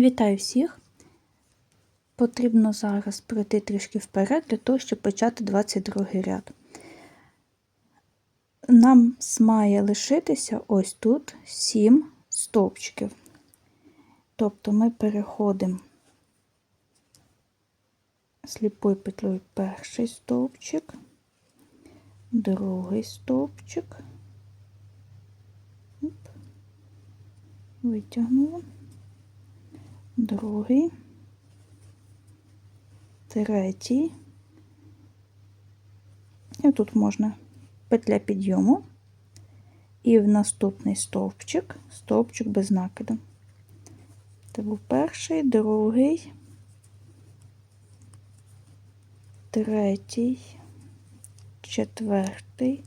Вітаю всіх! Потрібно зараз пройти трішки вперед для того, щоб почати 22 ряд. Нам має лишитися ось тут 7 стовпчиків. Тобто ми переходимо сліпою петлею перший стовпчик, другий стовпчик, витягнула другий, третій. І тут можна петля підйому і в наступний стовпчик, стовпчик без накиду. Це був перший, другий, третій, четвертий,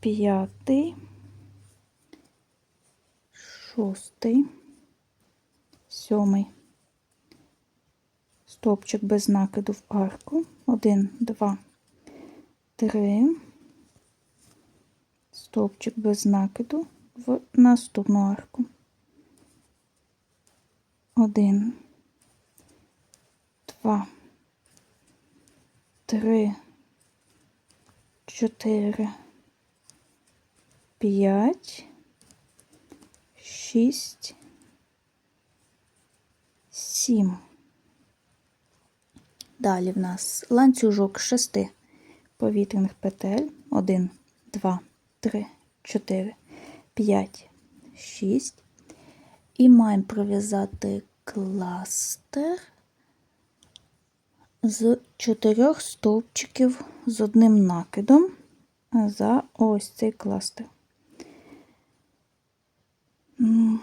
п'ятий, шостий сьомий стовпчик без накиду в арку. Один, два, три, стовпчик без накиду в наступну арку. Один, два, три, чотири, п'ять, шість. 7. Далі в нас ланцюжок 6 повітряних петель. 1, 2, 3, 4, 5, 6. І маємо пров'язати кластер з 4 стовпчиків з одним накидом за ось цей кластер. В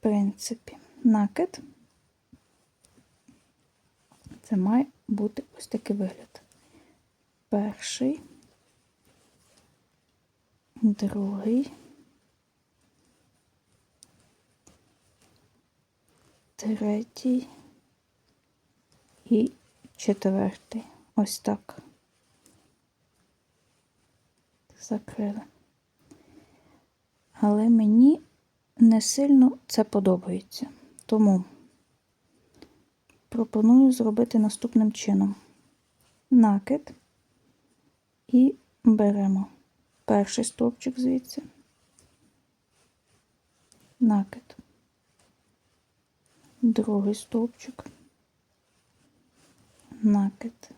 принципі накид. Це має бути ось такий вигляд. Перший, другий, третій і четвертий. Ось так. Закрили. Але мені не сильно це подобається. Тому пропоную зробити наступним чином: накид і беремо перший стовпчик звідси, накид, другий стовпчик, накид.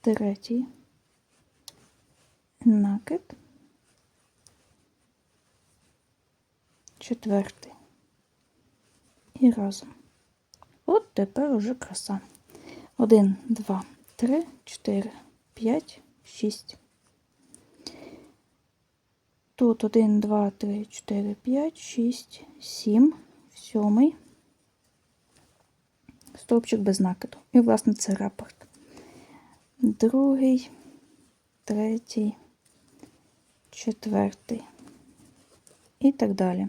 Третій. Накид. Четвертий. І разом. От тепер уже краса. Один, два, три, чотири, п'ять, шість. Тут один, два, три, чотири, п'ять, шість, сім, сьомий. Стовпчик без накиду. І, власне, це рапорт. Другий, третій, четвертий. І так далі.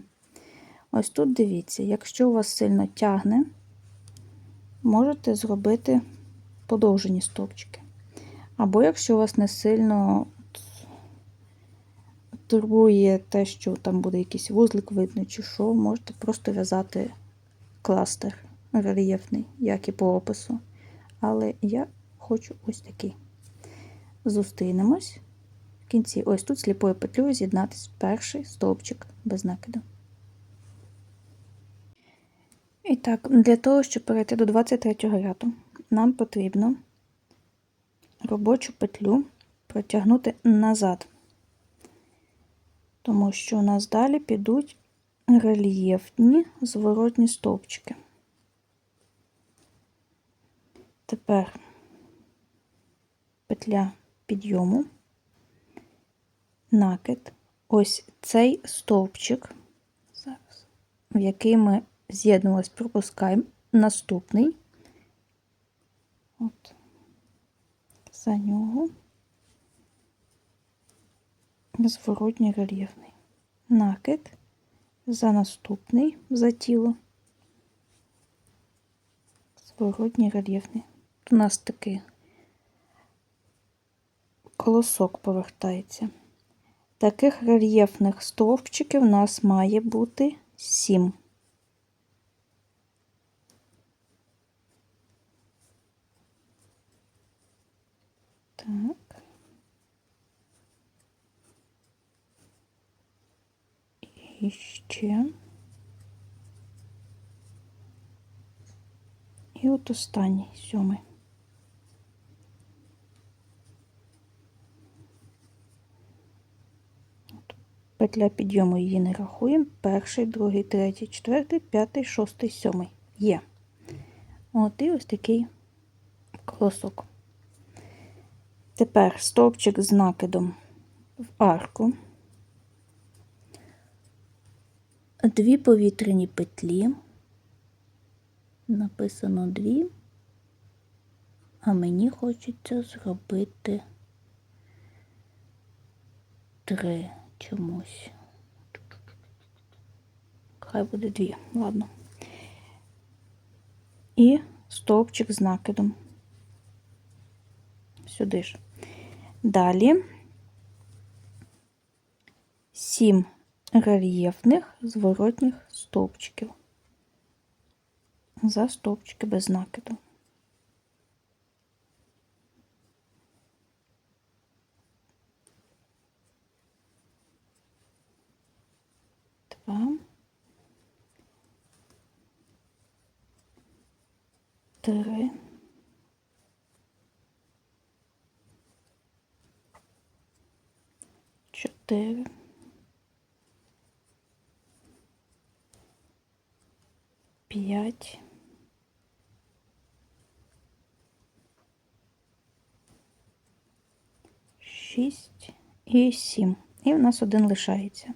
Ось тут дивіться, якщо у вас сильно тягне, можете зробити подовжені стовпчики. Або якщо у вас не сильно турбує те, що там буде якийсь вузлик видно, чи що, можете просто в'язати кластер рельєфний, як і по опису. Але я хочу ось такий. Зустрінемось в кінці. Ось тут сліпою петлею з'єднатися перший стовпчик без накиду. І так, для того, щоб перейти до 23 ряду, нам потрібно робочу петлю протягнути назад, тому що у нас далі підуть рельєфні зворотні стовпчики. Тепер петля підйому, накид, ось цей стовпчик, в який ми з'єднувалась, пропускаємо наступний. От, за нього зворотній рельєфний. Накид за наступний за тіло. Зворотній рельєфний. У нас такий колосок повертається. Таких рельєфних стовпчиків у нас має бути 7. Так. І ще. І от останній сьомий. Петля підйому її не рахуємо. Перший, другий, третій, четвертий, п'ятий, шостий, сьомий. Є. От і ось такий колосок. Тепер стовпчик з накидом в арку. Дві повітряні петлі. Написано дві, а мені хочеться зробити три чомусь. Хай буде дві, ладно. І стовпчик з накидом. Сюди ж. Далі сім рельєфних зворотніх стовпчиків за стовпчики без накиду. Два. Три. Чотири. П'ять. Шість і сім. І в нас один лишається.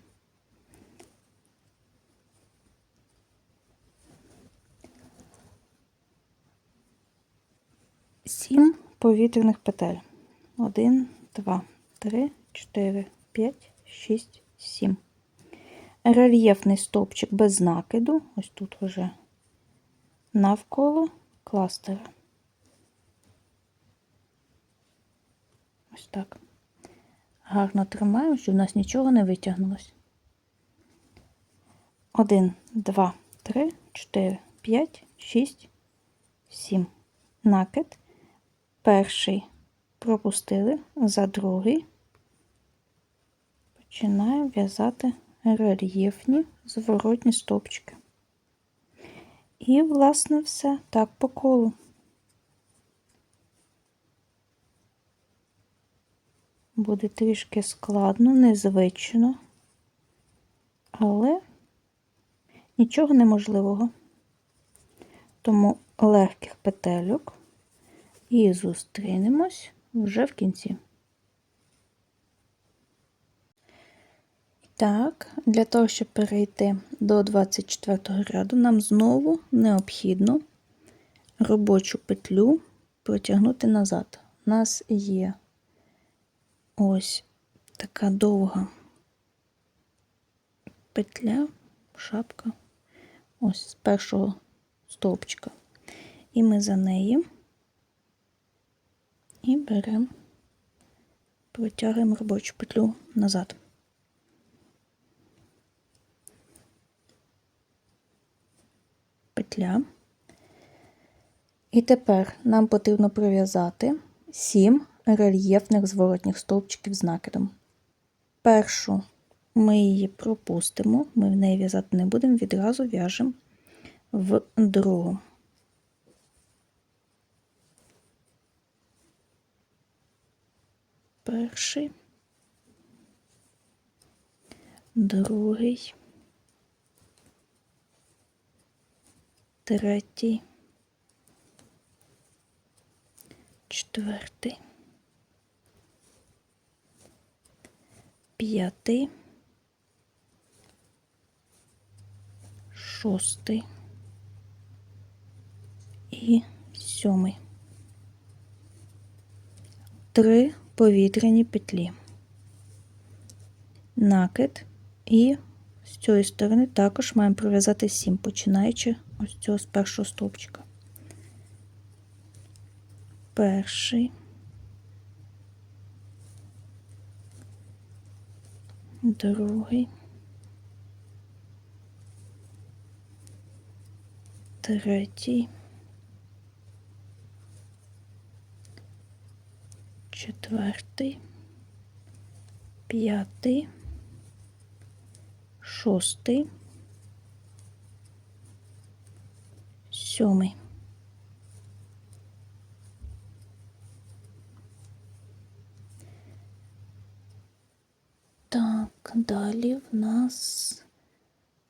Сім повітряних петель. Один, два, три, чотири, п'ять, шість, сім. Рельєфний стовпчик без накиду. Ось тут вже навколо кластера. Ось так. Гарно тримаємо, щоб у нас нічого не витягнулося. Один, два, три, чотири, п'ять, шість, сім. Накид. Перший пропустили, за другий починаємо в'язати рельєфні зворотні стовпчики. І, власне, все так по колу. Буде трішки складно, незвично, але нічого неможливого. Тому легких петельок і зустрінемось вже в кінці. Так, для того, щоб перейти до 24 ряду, нам знову необхідно робочу петлю протягнути назад. У нас є ось така довга петля, шапка, ось з першого стовпчика. І ми за неї і беремо, протягуємо робочу петлю назад. Петля. І тепер нам потрібно прив'язати 7 рельєфних зворотніх стовпчиків з накидом. Першу ми її пропустимо, ми в неї в'язати не будемо, відразу в'яжемо в другу. Перший, другий, третій, четвертий, п'ятий, шостий і сьомий. Три повітряні петлі, накид, і з цієї сторони також маємо пров'язати 7, починаючи ось цього з першого стовпчика. Перший, другий, третій, четвертий, п'ятий, шостий, сьомий. Так, далі в нас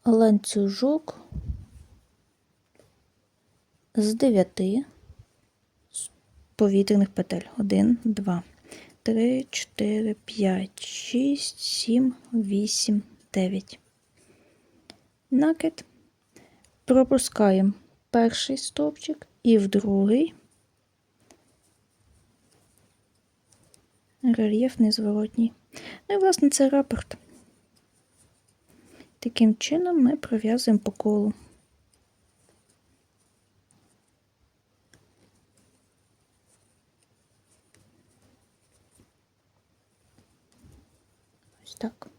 ланцюжок з дев'яти повітряних петель. Один, два, три, чотири, п'ять, шість, сім, вісім, дев'ять. Накид. Пропускаємо перший стовпчик і в другий рельєф незворотній. Ну і, власне, це рапорт. Таким чином ми пров'язуємо по колу. Ось так.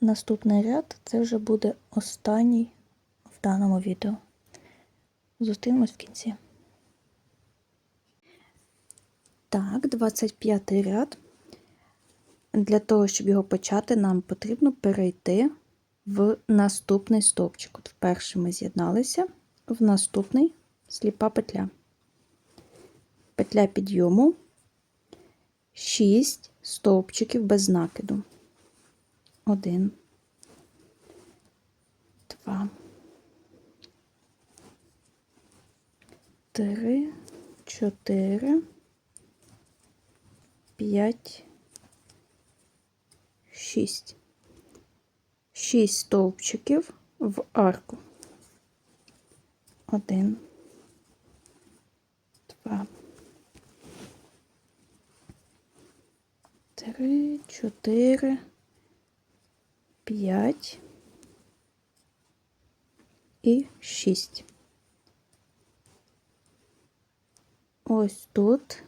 Наступний ряд це вже буде останній в даному відео. Зустрінемось в кінці. Так, 25 ряд. Для того, щоб його почати, нам потрібно перейти в наступний стовпчик. От вперше ми з'єдналися, в наступний сліпа петля. Петля підйому 6 стовпчиків без накиду. 1, 2, 3, 4, 5, 6. 6 стовпчиків в арку. 1, 2, 3, 4, 5 і 6. Ось тут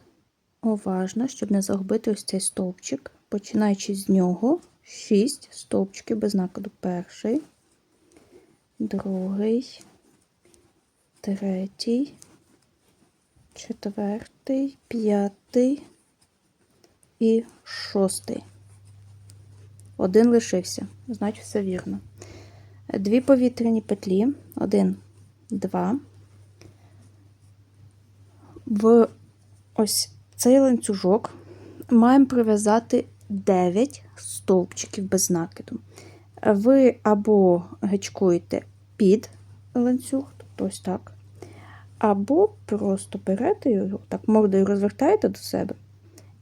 уважно, щоб не загубити ось цей стовпчик, починаючи з нього 6 стовпчиків без накиду. Перший, другий, третій, четвертий, п'ятий і шостий. Один лишився, значить все вірно. Дві повітряні петлі, один, два. В ось цей ланцюжок маємо прив'язати 9 стовпчиків без накиду. Ви або гачкуєте під ланцюг, тобто ось так, або просто берете його, так мордою розвертаєте до себе,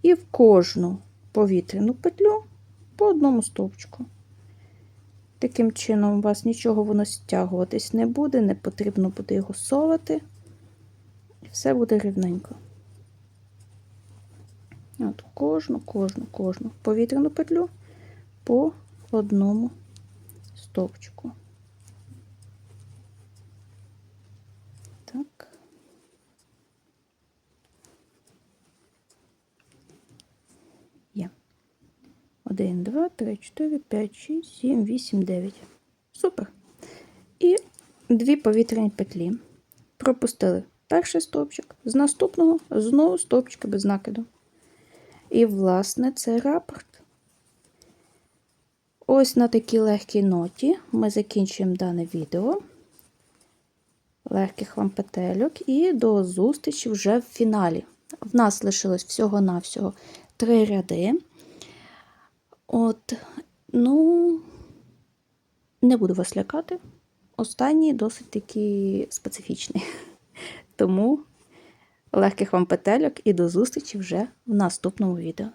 і в кожну повітряну петлю по одному стовпчику. Таким чином, у вас нічого воно стягуватись не буде, не потрібно буде його совати, і все буде рівненько. От Кожну, кожну, кожну повітряну петлю по одному стовпчику. Так. 1, 2, 3, 4, 5, 6, 7, 8, 9. Супер. І дві повітряні петлі. Пропустили перший стовпчик, з наступного знову стовпчики без накиду. І, власне, це рапорт. Ось на такій легкій ноті ми закінчуємо дане відео. Легких вам петельок, і до зустрічі вже в фіналі. В нас лишилось всього-навсього три ряди. От, ну, не буду вас лякати. Останній досить такий специфічний. Тому легких вам петельок і до зустрічі вже в наступному відео.